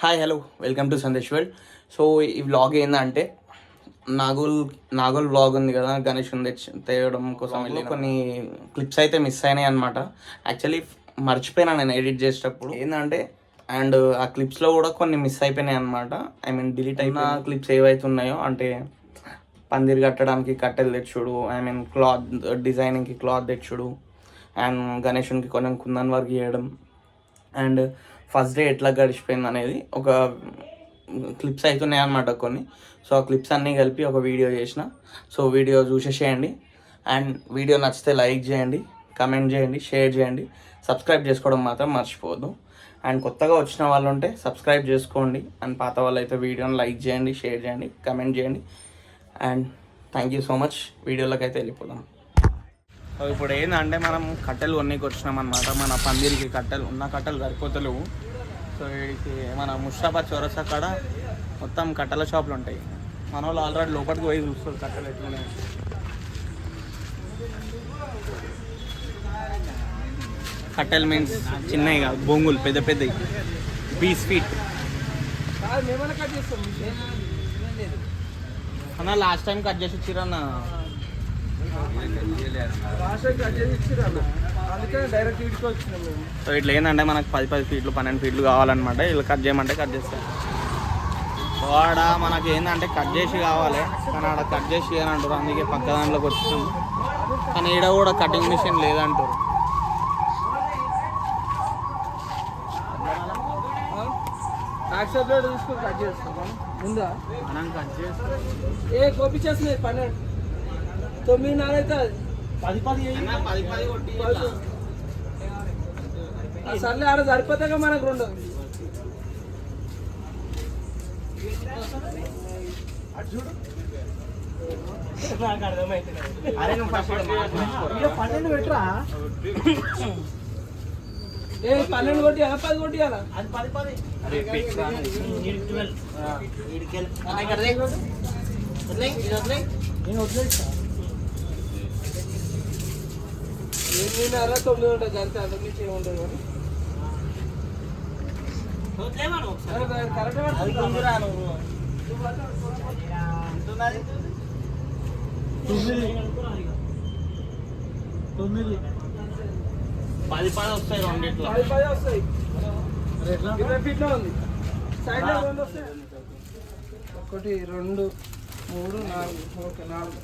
Hi hello welcome to Sandesh world so ఈ vlog ఏంటంటే Nagole Nagole vlog ఉంది కదా గణేష్ తెచ్చి తేయడం కోసం వెళ్ళి కొన్ని క్లిప్స్ అయితే మిస్ అయినాయి అనమాట యాక్చువల్లీ మర్చిపోయినా నేను ఎడిట్ చేసేటప్పుడు. ఏంటంటే అండ్ ఆ క్లిప్స్లో కూడా కొన్ని మిస్ అయిపోయినాయి అనమాట ఐ మీన్ డిలీట్ అయిన క్లిప్స్ ఏవైతే ఉన్నాయో అంటే పందిరి కట్టడానికి కట్టెలు తెచ్చుడు ఐ మీన్ క్లాత్ డిజైనింగ్కి క్లాత్ తెచ్చుడు అండ్ గణేషునికి కొంచెం కుందన్ వర్క్ చేయడం. అండ్ ఫస్ట్ డే ఎట్లా గడిచిపోయింది అనేది ఒక క్లిప్స్ అవుతున్నాయి అనమాట కొన్ని. సో ఆ క్లిప్స్ అన్నీ కలిపి ఒక వీడియో చేసిన. సో వీడియో చూసేసేయండి అండ్ వీడియో నచ్చితే లైక్ చేయండి కమెంట్ చేయండి షేర్ చేయండి. సబ్స్క్రైబ్ చేసుకోవడం మాత్రం మర్చిపోవద్దు. అండ్ కొత్తగా వచ్చిన వాళ్ళు ఉంటే సబ్స్క్రైబ్ చేసుకోండి. అండ్ పాత వాళ్ళు అయితే వీడియోని లైక్ చేయండి షేర్ చేయండి కమెంట్ చేయండి. And thank you so much. వీడియోలోకి అయితే వెళ్ళిపోదాం. ఇప్పుడు ఏంటంటే మనం కట్టెలు కొన్నికి వచ్చినాం అనమాట మన పందిరికి కట్టెలు ఉన్న కట్టెలు సరిపోతలేవు. సో వీడికి మన ముషాబాద్ చౌరసా కాడ మొత్తం కట్టెల షాపులు ఉంటాయి. మన వాళ్ళు ఆల్రెడీ లోపలికి పోయి చూస్తారు కట్టెలు ఎట్లున్నాయి. కట్టెలు మీన్స్ చిన్నవి కాదు బొంగులు పెద్ద పెద్దవి. బీస్ ఫీట్. అన్న లాస్ట్ టైం కట్ చేసి ఇచ్చిరన్న. సో ఇట్లా ఏంటంటే మనకు పది పది ఫీట్లు పన్నెండు ఫీట్లు కావాలన్నమాట. వీళ్ళు కట్ చేయమంటే కట్ చేస్తాం ఆడ మనకి ఏంటంటే కట్ చేసి కావాలి. కానీ ఆడ కట్ చేసి అని అంటారు. అందుకే పక్క దాంట్లోకి వచ్చినాం. కానీ ఈడ కూడా కటింగ్ మిషన్ లేదంటారు. యాక్సెప్ట్ ప్లేట్ తీసుకొని కట్ చేస్తాం ఉందా? మనం కట్ చేస్తాం. ఏ కోపి చేస్తున్నాయి పన్నెండు. తొమ్మిది నాలుగు అయితే పది పది పది పది కొట్టి సర్లే ఆడ సరిపోతాగా మనకు రెండు అరే నువ్వు ఫస్ట్ పన్నెండు పెట్టరా ఏ పన్నెండు కొట్టి పది కొట్టి అది పది పది నేను వదిలేస్తా ఎనిమిదిన్నర తొమ్మిది ఉంటుంది అంతే అంతకు మించి ఏమి ఉండదు కానీ. కరెక్ట్ తొమ్మిది పది పది వస్తాయి రెండిట్లో పది పది వస్తాయి. ఇరవై ఫీట్లో ఉంది. రెండు వస్తాయి ఒకటి రెండు మూడు నాలుగు ఓకే నాలుగు.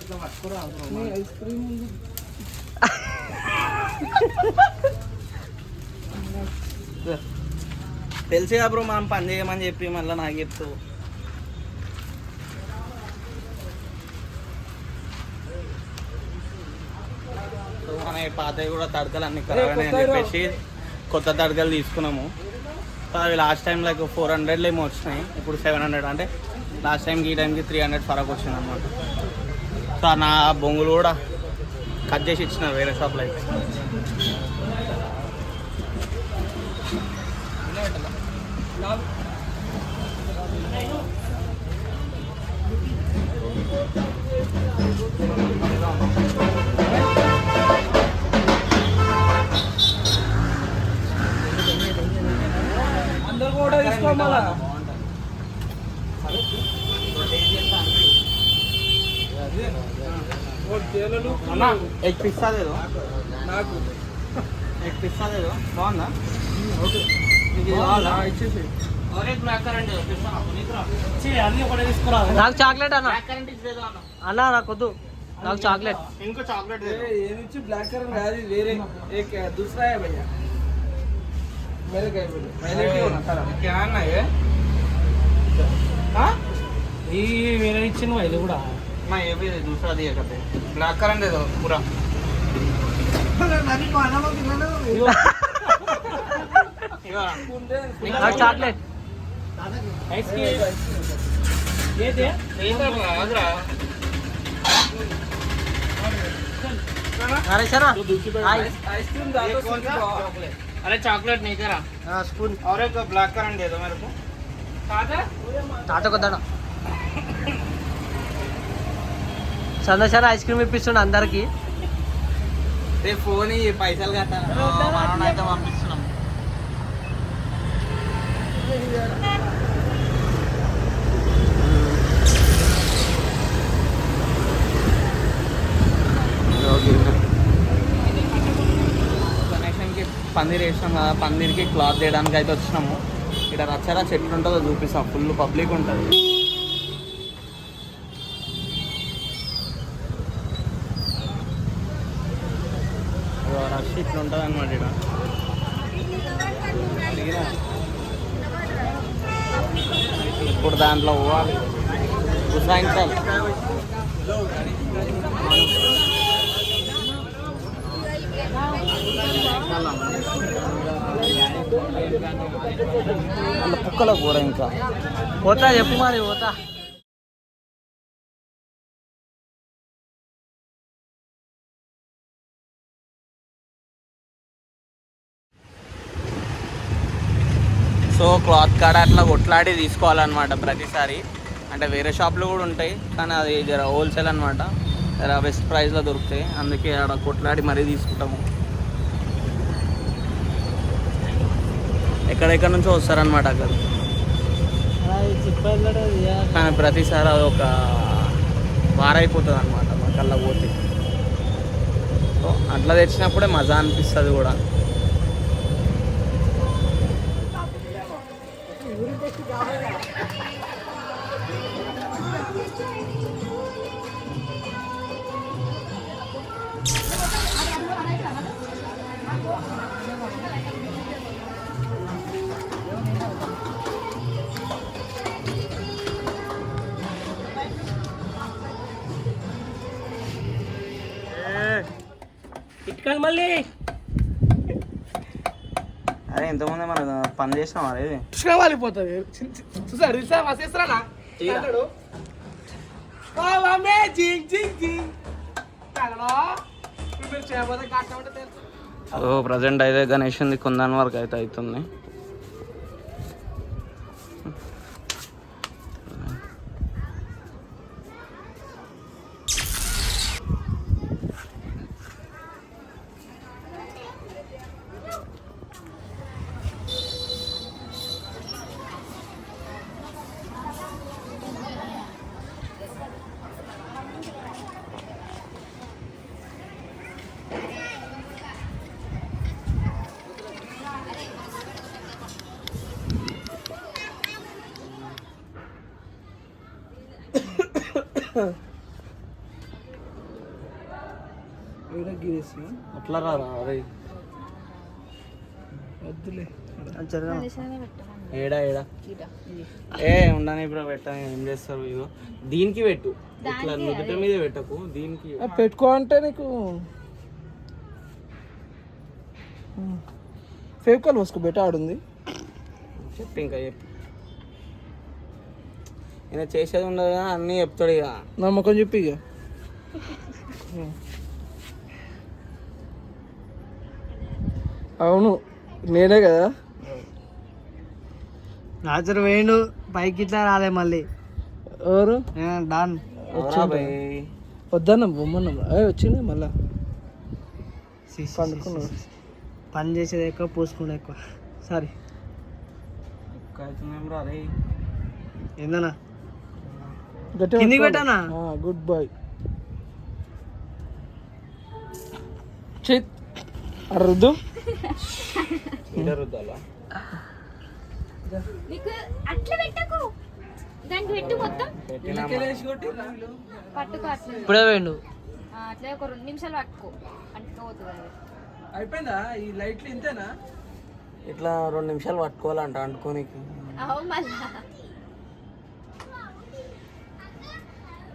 ఇట్లా పట్టుకురా ఐస్ క్రీమ్ ఉంది. తెలిసిగా బ్రో మనం పని చేయమని చెప్పి మళ్ళీ నాకు చెప్తూ. మన పాతవి కూడా తడకలు అన్ని ఖరాబ్ అని. చెప్పేసి కొత్త తడకలు తీసుకున్నాము. సో అవి లాస్ట్ టైం లైక్ ఫోర్ హండ్రెడ్లో ఏమో వచ్చినాయి ఇప్పుడు సెవెన్ హండ్రెడ్ అంటే లాస్ట్ టైంకి ఈ టైంకి త్రీ హండ్రెడ్ ఫరక్ వచ్చింది అనమాట సో నా బొంగులు కూడా కట్ చేసి ఇచ్చిన వేరే షాప్లో అయితే. నాలుగు అందరు కూడా ఎగ్ లేదు నాకు. ఎగ్ లేదు బాగుందా? ఓకే. నాకు చాక్లెట్ అన్న. అన్న. నాకు వద్దు. నాకు చాక్లెట్. ఇంకో చాక్లెట్ ఏమిచ్చి బ్లాక్ కరెంట్ కాదు వేరే. దూసరా భయ్యా? मेरे गए पहले क्यों ना था मैं ये भी दूसरा दिया करते ब्लैक करंट दे दो पूरा నాకు చాక్లెట్ ఐస్ క్రీమ్ ఏదే నరేషనా ఐస్ క్రీమ్ దాంతో अरे चॉकलेट नहीं करा స్పూన్ और एक ब्लैक करंट दे दो मेरे को తాత కొద్దాన సందర్శన ఐస్ క్రీమ్ ఇప్పిస్తుండ అందరికి. రేపు ఫోన్ పైసలు కట్టాలి అయితే పంపిస్తున్నాం. గణేషన్కి పందిర్ వేసినాం కదా పందిర్కి క్లాత్ చేయడానికి అయితే వచ్చినాము. ఇక్కడ రచ్చరా చెట్లు ఉంటుందో చూపిస్తాం. ఫుల్ పబ్లిక్ ఉంటుంది. రష్ ఇట్లా ఉంటుంది అనమాట ఇక్కడ. ఇప్పుడు దాంట్లో పోవాలి. వాళ్ళ కుక్కల కూర ఇంకా. పోతా చెప్పు మరి పోతా. సో క్లాత్ కాడ అట్లా కొట్లాడి తీసుకోవాలన్నమాట ప్రతిసారి. అంటే వేరే షాప్లో కూడా ఉంటాయి కానీ అది జర హోల్సేల్ అనమాట జర బెస్ట్ ప్రైస్లో దొరుకుతాయి. అందుకే ఆడ కొట్లాడి మరీ తీసుకుంటాము. ఎక్కడెక్కడ నుంచో వస్తారనమాట అక్కడ. కానీ ప్రతిసారి అది ఒక వారైపోతుంది అనమాట మాకల్లా పోతే. సో అట్లా తెచ్చినప్పుడే మజా అనిపిస్తుంది కూడా. ఇటుకాలి మళ్ళీ. అరే ఇంతకుముందే మనం పని చేసినాం అరే కృష్ణ వాలిపోతుంది. చూసారు తెలుసా మా చేస్తారా సో ప్రజెంట్ అయితే గణేషుంది కుందన్ వరకు అయితే అవుతుంది వీడియో గీరేసిన అట్లా రా అరే. వద్దులే. ఏడా ఏడా? ఏ ఉండని ఇప్పుడు పెట్టని ఏం చేస్తారు ఇగో దీనికి పెట్టు. ఇట్లా నుదుట మీద పెట్టకు. దీనికి పెట్టుకో అంటే నీకు. ఫేవికాల్ పోసుకో బెట ఆడుంది. చెప్పు ఇంకా చెప్పు. ఈయన చేసేది ఉండదు కదా అన్నీ చెప్తాడు ఇక. నమ్మకం చెప్పి ఇక. అవును నేనే కదా. రాత్రి వేయండు పైకి ఇట్లా రాలే మళ్ళీ. ఎవరు? డాన్. వద్దన్న బొమ్మన్న. అయ్యి వచ్చింది మళ్ళా. పని చేసేది ఎక్కువ పూసుకుంటే ఎక్కువ. సారీ. ఏందన్నా? కిందికి. పెట్టానా? Good bye. చేత్ రుద్దాలా నీకు అట్లా పెట్టకు. దానికి పెట్టు మొత్తం. పెట్టినా పట్టుకో అట్లా ఇప్పుడే వేయండు అట్లా ఒక రెండు నిమిషాలు పట్టుకో. అంటుకోవద్దు అయిపోయిందా? ఈ లైట్లు ఇంతేనా? ఇట్లా రెండు నిమిషాలు పట్టుకోవాలంట అంటుకోనికి.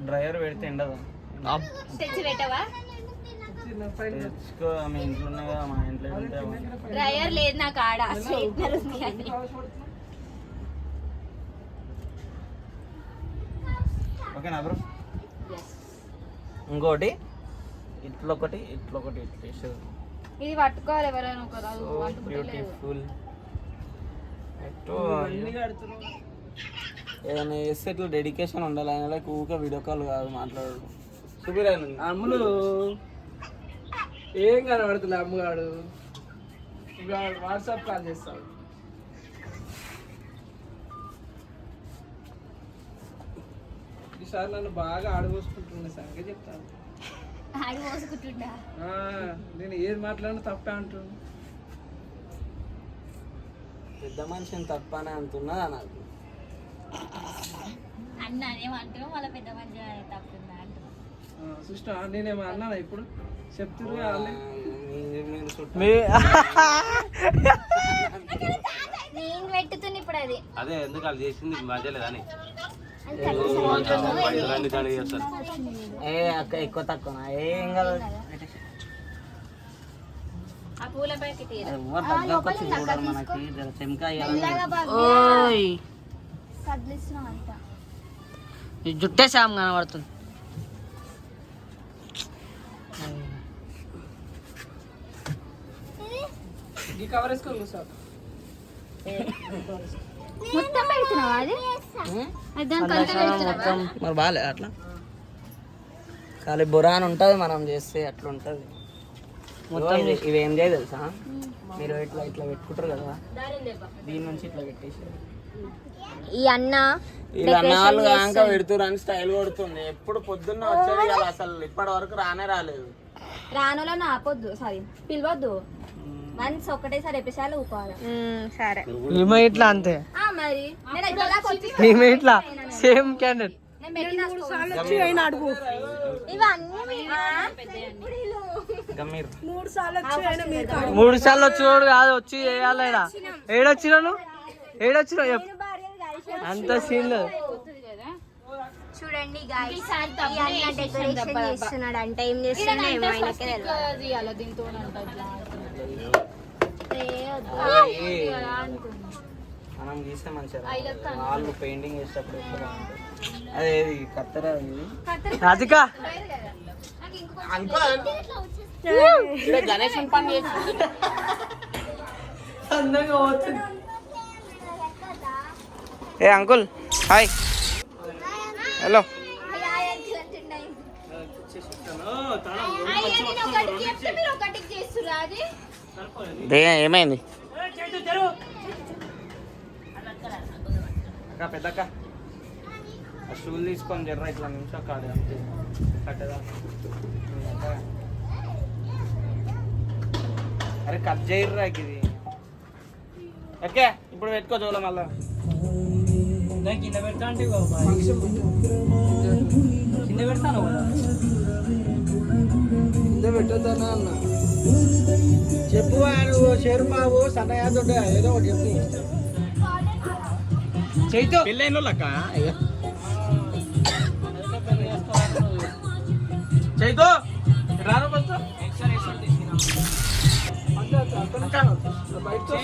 డ్రైవర్ పెడితే ఎండదా? తెచ్చి పెట్టవా? తెచ్చుకో మీ ఇంట్లో ఉన్నాయి కదా మా ఇంట్లో ఉంటే డ్రైయర్ లేదు నాకు ఆడ స్ట్రైట్నర్ ఉంది అని. ఓకేనా బ్రో. ఇంకోటి. ఇట్లా ఒకటి ఇట్లా ఒకటి ఇట్లా ఇది పట్టుకోవాలి ఎవరైనా ఒక రాదు సో అంటుకుంటలేదు బ్యూటిఫుల్. ఏదైనా చేస్తే ఇట్లా డెడికేషన్ ఉండాలి. ఆయన లైక్ ఊరికే వీడియో కాల్ కాదు మాట్లాడు చూపిరాను అమ్ములు. ఏం కనబడుతులే అమ్మగాడు ఇప్పుడు వాట్సాప్ కాల్ చేస్తాడు ఈసారి నన్ను బాగా ఆడబోసుకుంటున్నా సంగతి చెప్తాను. నేను ఏది మాట్లాడినా తప్పే అంటున్నా పెద్ద మనిషిని తప్పనే అంటున్నా నాకు? అన్న ఏమంటున్నా వాళ్ళ పెద్ద మనిషి తప్పుందా అంటున్నా. నేనేమో ఇప్పుడు? చెప్తున్నారు ఇప్పుడు అది. అదే ఎందుకు వాళ్ళు చేసింది ఏ అక్క ఎక్కువ తక్కువ. ఏం కాదు. ఆ పూల ప్యాకెట్ ఇయ్యరా? ఎవరు దగ్గరకు వచ్చి చూడరు మనకి జర చెంకా మెల్లగా బాగా ఓయ్ కదిలిస్తున్నాం అంతా ఈ జుట్టే శామ్ కనబడుతుంది ఈ కవర్ వేసుకొని కూర్చోవాలి మొత్తం పెడుతున్నావా అది? అది దానికి అంతా పెడుతున్నావా? మరి బాగాలే అట్లా? ఖాళీ బురాన్ ఉంటుంది మనం చేస్తే అట్లా ఉంటుంది మొత్తం ఇవి ఏం చేయ తెలుసా మీరు ఇట్లా ఇట్లా పెట్టుకుంటారు కదా? దీని నుంచి ఇట్లా పెట్టేసి ఈ అన్న ఇలా నాలుగు దాకా పెడుతురు అని స్టైల్ కొడుతుంది. ఎప్పుడు పొద్దున్న వచ్చేది కదా అసలు ఇప్పటి వరకు రానే రాలేదు. రానులను ఆపొద్దు సారీ పిలవద్దు. వన్స్ ఒకటేసారి ఎపిసార్లు ఊకోవాలి. సరే. ఈమె ఇట్లా అంతే? ఆ మరి. వచ్చి ఈమె ఇట్లా సేమ్ క్యాండిడేట్. మూడు సార్లు వచ్చినోడు కాదు వచ్చి చేయాలి ఏడొచ్చినాను? ఏడొచ్చినా? అంత సీన్ లేదు. చూడండి డెకరేషన్ చేస్తున్నాడు అంటే ఏం చేస్తున్నాడు మనం గీస్తే మంచిగా వాళ్ళు పెయింటింగ్ చేసేటప్పుడు అదే ఇది కత్తెర ఇది గణేష్ పని చేస్తుంది ఏ అంకుల్ హాయ్ హలో ఏమైంది? అక్క పెద్దక్క. ఆ స్టూల్ తీసుకొని జర్ర ఇట్లా నిమిషం కాదు అంతే. కట్టదా? అరే కట్ చేయర్రా ఇది. ఓకే ఇప్పుడు పెట్టుకో చూడ మళ్ళా. కింద పెడతా అంటే కింద పెడతాను కింద పెట్టొద్దన్నా అన్న. చెప్పు నువ్వు షేర్మావు సన్నయ్య దొడ్డ ఏదో ఒకటి చెప్పు. చైతో. పెళ్ళైన లక్క చైతో రాను ఫస్ట్. పట్టుకో.